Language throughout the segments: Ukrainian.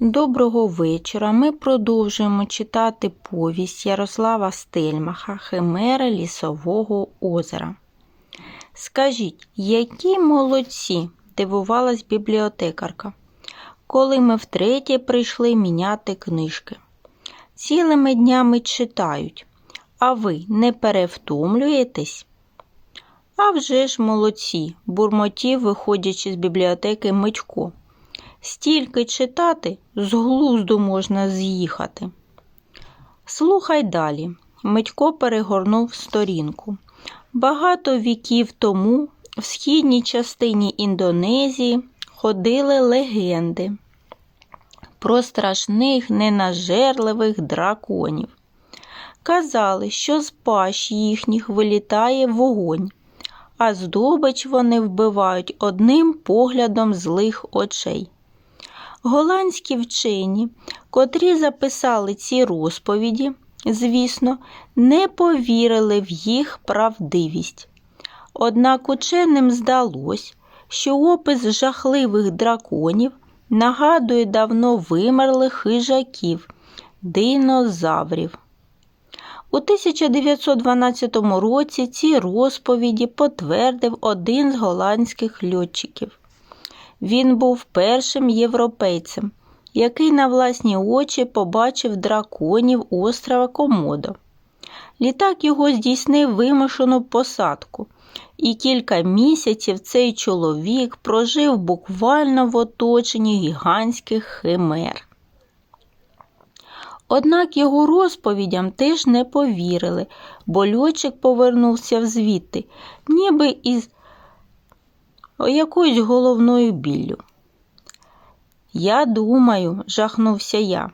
Доброго вечора. Ми продовжуємо читати повість Ярослава Стельмаха Химера Лісового озера. Скажіть, які молодці? дивувалась бібліотекарка, коли ми втретє прийшли міняти книжки. Цілими днями читають, а ви не перевтомлюєтесь? А вже ж молодці, бурмотів, виходячи з бібліотеки Митько. Стільки читати з глузду можна з'їхати. Слухай далі. Митько перегорнув сторінку. Багато віків тому в східній частині Індонезії ходили легенди про страшних ненажерливих драконів. Казали, що з пащ їхніх вилітає вогонь, а здобич вони вбивають одним поглядом злих очей. Голландські вчені, котрі записали ці розповіді, звісно, не повірили в їх правдивість. Однак ученим здалось, що опис жахливих драконів нагадує давно вимерлих хижаків, динозаврів. У 1912 році ці розповіді потвердив один з голландських льотчиків. Він був першим європейцем, який на власні очі побачив драконів острова Комодо. Літак його здійснив вимушену посадку, і кілька місяців цей чоловік прожив буквально в оточенні гігантських химер. Однак його розповідям теж не повірили, бо льотчик повернувся звідти, ніби із якоюсь головною біллю. Я думаю, жахнувся я.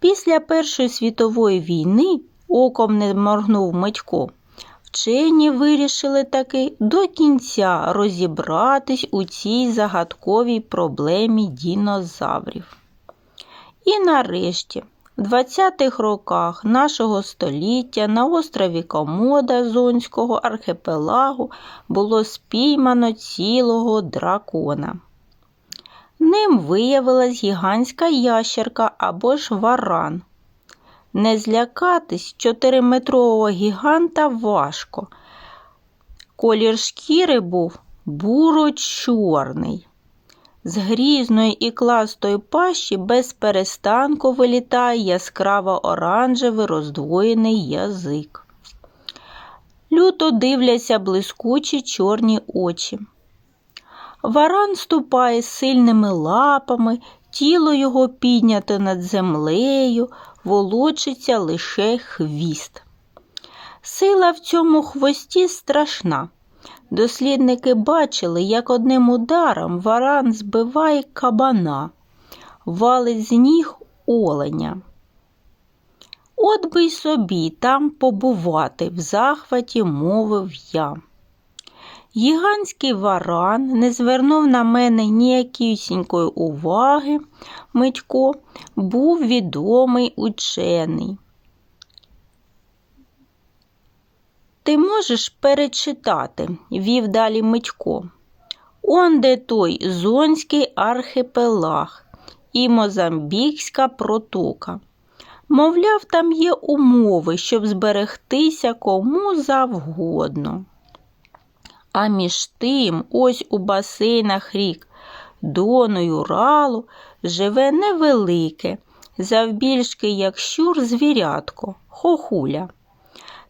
Після Першої світової війни оком не моргнув Митько. Вчені вирішили таки до кінця розібратись у цій загадковій проблемі дінозаврів. І нарешті, 20-х роках нашого століття на острові Комода Зонського архіпелагу було спіймано цілого дракона. Ним виявилась гігантська ящерка або ж варан. Не злякатись чотириметрового гіганта важко. Колір шкіри був буро-чорний. З грізної і кластої пащі без перестанку вилітає яскраво оранжевий роздвоєний язик. Люто дивляться блискучі чорні очі. Варан ступає сильними лапами, тіло його піднято над землею, волочиться лише хвіст. Сила в цьому хвості страшна. Дослідники бачили, як одним ударом варан збиває кабана, валить з ніг оленя. От би й собі там побувати, в захваті мовив я. Гігантський варан не звернув на мене ніякісінької уваги, Митько був відомий учений. Ти можеш перечитати, вів далі Митько. Он де той Зонський архіпелаг і Мозамбікська протока. Мовляв, там є умови, щоб зберегтися кому завгодно. А між тим, ось у басейнах рік Дону й Уралу живе невелике, завбільшки, як щур звірятко, хохуля.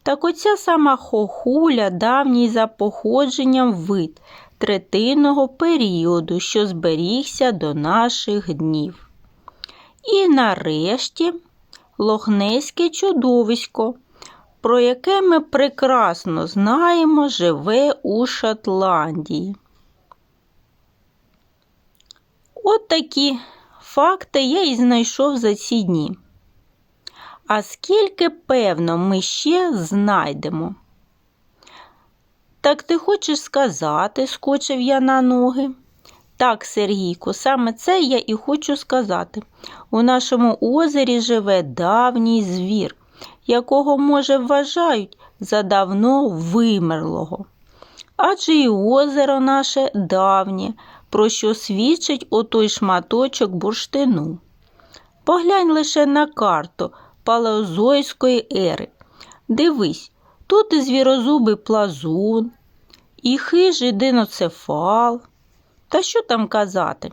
Так оця сама хохуля давній за походженням вид третинного періоду, що зберігся до наших днів. І нарешті лохнеське чудовисько, про яке ми прекрасно знаємо, живе у Шотландії. От такі факти я і знайшов за ці дні. А скільки, певно, ми ще знайдемо. Так ти хочеш сказати, скочив я на ноги. Так, Сергійко, саме це я і хочу сказати. У нашому озері живе давній звір, якого, може, вважають за давно вимерлого. Адже і озеро наше давнє, про що свідчить отой шматочок бурштину. Поглянь лише на карту палеозойської ери. Дивись, тут і звірозубий плазун, і хижий диноцефал. Та що там казати?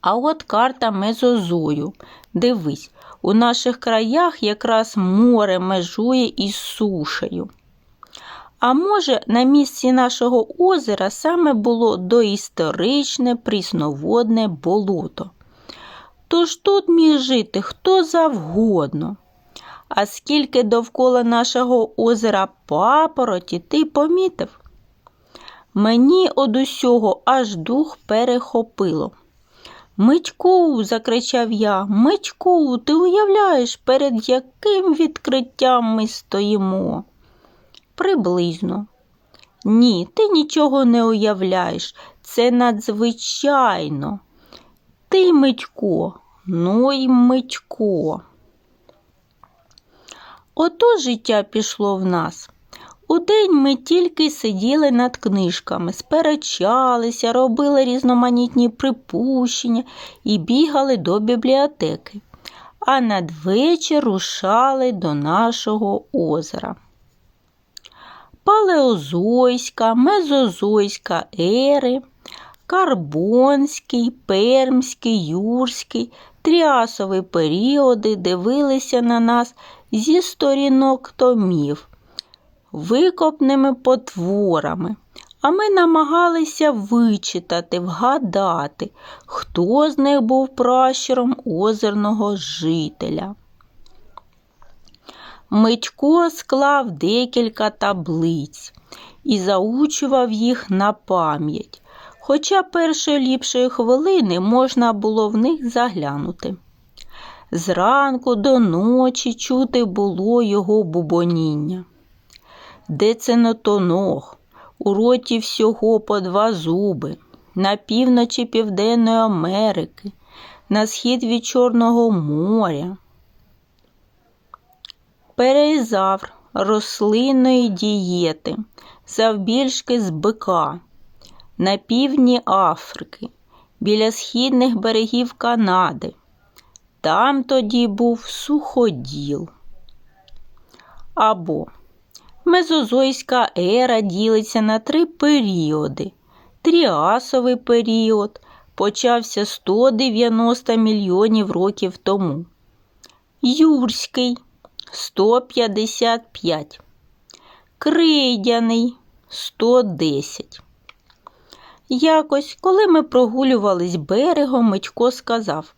А от карта Мезозою. Дивись, у наших краях якраз море межує із сушею. А може, на місці нашого озера саме було доісторичне прісноводне болото. Тож тут міг жити хто завгодно. А скільки довкола нашого озера папороті, ти помітив? Мені од усього аж дух перехопило. Митьку, закричав я, Митьку, ти уявляєш, перед яким відкриттям ми стоїмо? Приблизно. Ні, ти нічого не уявляєш. Це надзвичайно. Ти, Митько, ну й Митько. Ото життя пішло в нас. Удень ми тільки сиділи над книжками, сперечалися, робили різноманітні припущення і бігали до бібліотеки, а надвечір рушали до нашого озера. Палеозойська, мезозойська ери, карбонський, пермський, юрський, тріасовий періоди дивилися на нас зі сторінок томів викопними потворами, а ми намагалися вичитати, вгадати, хто з них був пращуром озерного жителя. Митько склав декілька таблиць і заучував їх на пам'ять, хоча першої ліпшої хвилини можна було в них заглянути. Зранку до ночі чути було його бубоніння. Де це нотоног? У роті всього по два зуби, на півночі Південної Америки, на схід від Чорного моря. Перезавр рослинної дієти, завбільшки з бика, на півдні Африки, біля східних берегів Канади. Там тоді був суходіл. Або Мезозойська ера ділиться на три періоди. Тріасовий період почався 190 мільйонів років тому. Юрський 155. Крейдяний 110. Якось, коли ми прогулювались берегом, Митько сказав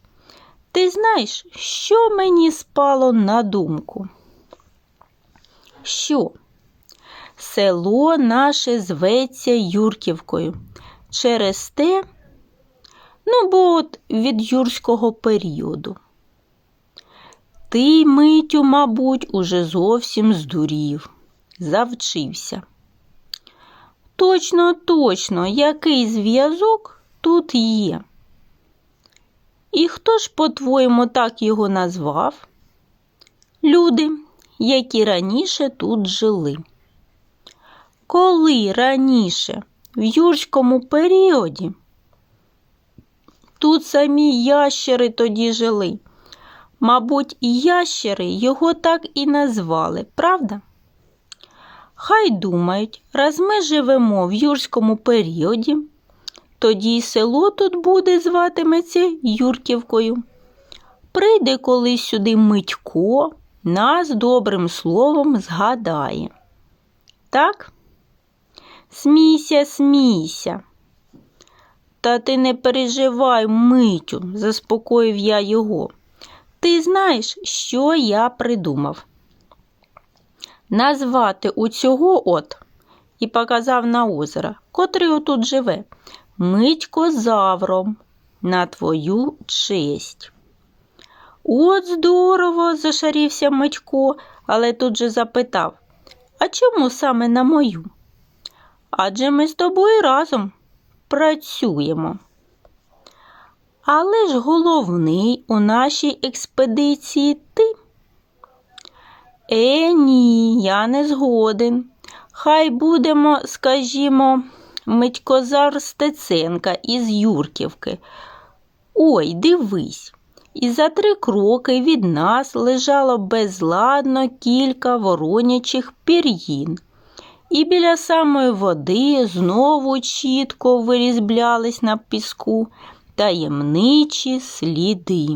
Ти знаєш, що мені спало на думку? Що? Село наше зветься Юрківкою. Через те, ну, бо от від юрського періоду. Ти, Митю, мабуть, уже зовсім здурів, завчився. Точно, точно, який зв'язок тут є. І хто ж, по-твоєму, так його назвав? Люди, які раніше тут жили. Коли раніше, в юрському періоді, тут самі ящери тоді жили. Мабуть, ящери його так і назвали, правда? Хай думають, раз ми живемо в юрському періоді, тоді й село тут буде зватиметься Юрківкою. Прийде колись сюди Митько, нас добрим словом згадає. Так? Смійся, смійся. Та ти не переживай, Митю, заспокоїв я його. Ти знаєш, що я придумав? Назвати у цього от і показав на озеро, котрий отут живе, Митькозавром на твою честь. От здорово, зашарівся Митько, але тут же запитав А чому саме на мою? Адже ми з тобою разом працюємо. Але ж головний у нашій експедиції ти. Е, ні, я не згоден. Хай будемо, скажімо, Митькозар Стеценка із Юрківки. Ой, дивись. І за три кроки від нас лежало безладно кілька воронячих пір'їн. І біля самої води знову чітко вирізблялись на піску таємничі сліди.